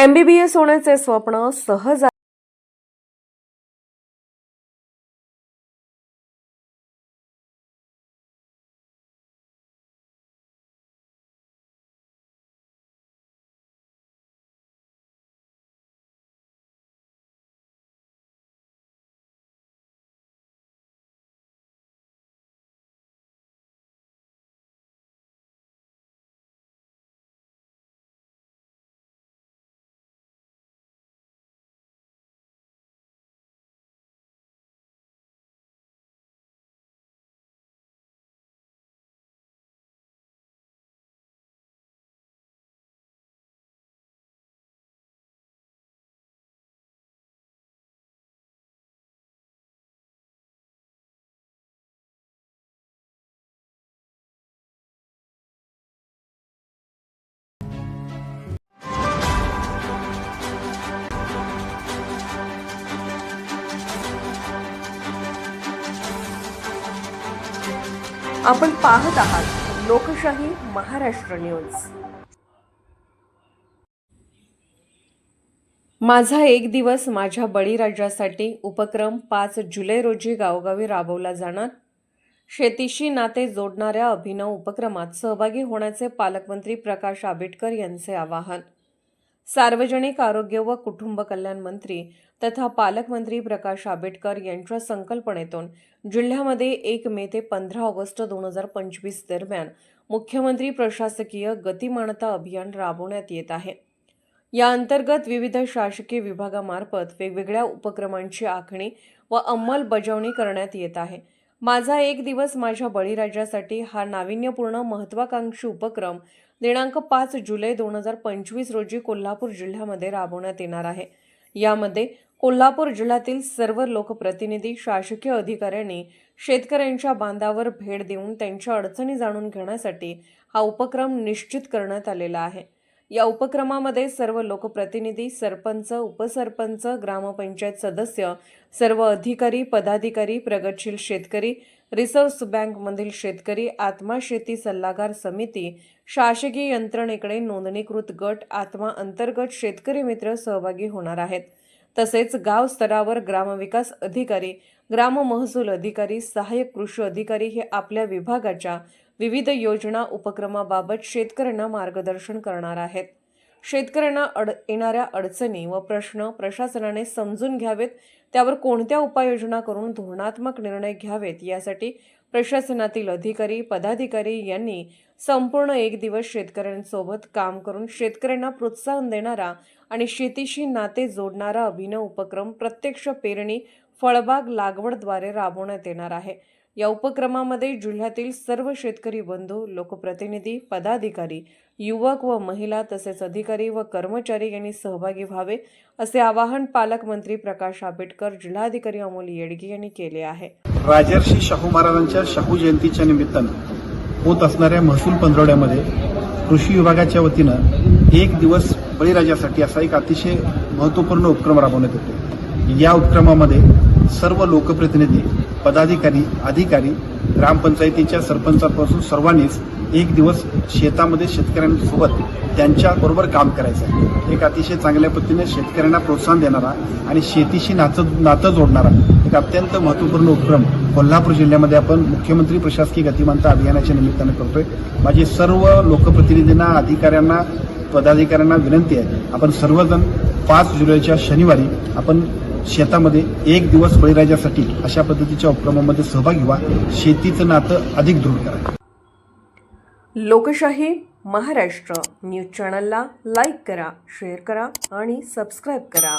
MBBS होण्याचे स्वप्न सहज आपण पाहत आहात लोकशाही महाराष्ट्र न्यूज. माझा एक दिवस माझ्या बळीराजासाठी उपक्रम पाच जुलै रोजी गावोगावी राबवला जाणार. शेतीशी नाते जोडणाऱ्या अभिनव उपक्रमात सहभागी होण्याचे पालकमंत्री प्रकाश आंबेडकर यांचे आवाहन. सार्वजनिक आरोग्य व कुटुंब कल्याण मंत्री तथा पालकमंत्री प्रकाश आंबेडकर यांच्या संकल्पनेतून जिल्ह्यामध्ये एक मे ते पंधरा ऑगस्ट दोन हजार पंचवीस दरम्यान मुख्यमंत्री प्रशासकीय गतिमानता अभियान राबवण्यात येत आहे. या अंतर्गत विविध शासकीय विभागामार्फत वेगवेगळ्या उपक्रमांची आखणी व अंमलबजावणी करण्यात येत आहे. माझा एक दिवस माझ्या बळीराजासाठी हा नाविन्यपूर्ण महत्वाकांक्षी उपक्रम दिनांक पाच जुलै दोन हजार पंचवीस रोजी कोल्हापूर जिल्ह्यामध्ये राबवण्यात येणार आहे. यामध्ये कोल्हापूर जिल्ह्यातील सर्व लोकप्रतिनिधी शासकीय अधिकाऱ्यांनी शेतकऱ्यांच्या बांधावर भेट देऊन त्यांच्या अडचणी जाणून घेण्यासाठी हा उपक्रम निश्चित करण्यात आलेला आहे. या उपक्रमामध्ये सर्व लोकप्रतिनिधी सरपंच उपसरपंच ग्रामपंचायत सदस्य सर्व अधिकारी पदाधिकारी प्रगतशील शेतकरी रिसर्व्ह बँकमधील शेतकरी आत्मा शेती सल्लागार समिती शासकीय यंत्रणेकडे नोंदणीकृत गट आत्मा अंतर्गत शेतकरी मित्र सहभागी होणार आहेत. तसेच गाव स्तरावर ग्रामविकास अधिकारी ग्राम महसूल अधिकारी सहाय्यक कृषी अधिकारी हे आपल्या विभागाच्या विविध योजना उपक्रमाबाबत शेतकऱ्यांना मार्गदर्शन करणार आहेत. शेतकऱ्यांना अड येणाऱ्या अडचणी व प्रश्न प्रशासनाने समजून घ्यावेत. त्यावर कोणत्या उपाययोजना करून धोरणात्मक निर्णय घ्यावेत यासाठी प्रशासनातील अधिकारी पदाधिकारी यांनी संपूर्ण एक दिवस शेतकऱ्यांसोबत काम करून शेतकऱ्यांना प्रोत्साहन देणारा आणि शेतीशी नाते जोडणारा अभिनव उपक्रम प्रत्यक्ष पेरणी फळबाग लागवडद्वारे राबवण्यात येणार आहे. या उपक्रमामध्ये जिल्ह्यातील सर्व शेतकरी बंधू लोकप्रतिनिधी पदाधिकारी युवक व महिला तसेच अधिकारी व कर्मचारी यांनी सहभागी व्हावे असे आवाहन पालकमंत्री प्रकाश आंबेडकर जिल्हाधिकारी अमोल येडगे यांनी केले आहे. राजर्षी शाहू महाराजांच्या शाहू जयंतीच्या निमित्तानं होत असणाऱ्या महसूल पंधरवड्यामध्ये कृषी विभागाच्या वतीनं एक दिवस बळीराजासाठी असा एक अतिशय महत्त्वपूर्ण उपक्रम राबवण्यात येतो. या उपक्रमामध्ये सर्व लोकप्रतिनिधी पदाधिकारी अधिकारी ग्रामपंचायतीच्या सरपंचापासून सर्वांनीच एक दिवस शेतामध्ये शेतकऱ्यांसोबत त्यांच्याबरोबर काम करायचं आहे. एक अतिशय चांगल्या पद्धतीने शेतकऱ्यांना प्रोत्साहन देणारा आणि शेतीशी नातं नातं जोडणारा एक अत्यंत महत्त्वपूर्ण उपक्रम कोल्हापूर जिल्ह्यामध्ये आपण मुख्यमंत्री प्रशासकीय गतिमानता अभियानाच्या निमित्तानं करतोय. माझी सर्व लोकप्रतिनिधींना अधिकाऱ्यांना पदाधिकाऱ्यांना विनंती आहे. आपण सर्वजण पाच जुलैच्या शनिवारी आपण शेतामध्ये एक दिवस बळीराजासाठी अशा पद्धतीच्या उपक्रमामध्ये सहभागी व्हा शेतीचं नातं अधिक दृढ करा. लोकशाही महाराष्ट्र न्यूज चॅनलला लाईक करा शेअर करा आणि सबस्क्राईब करा.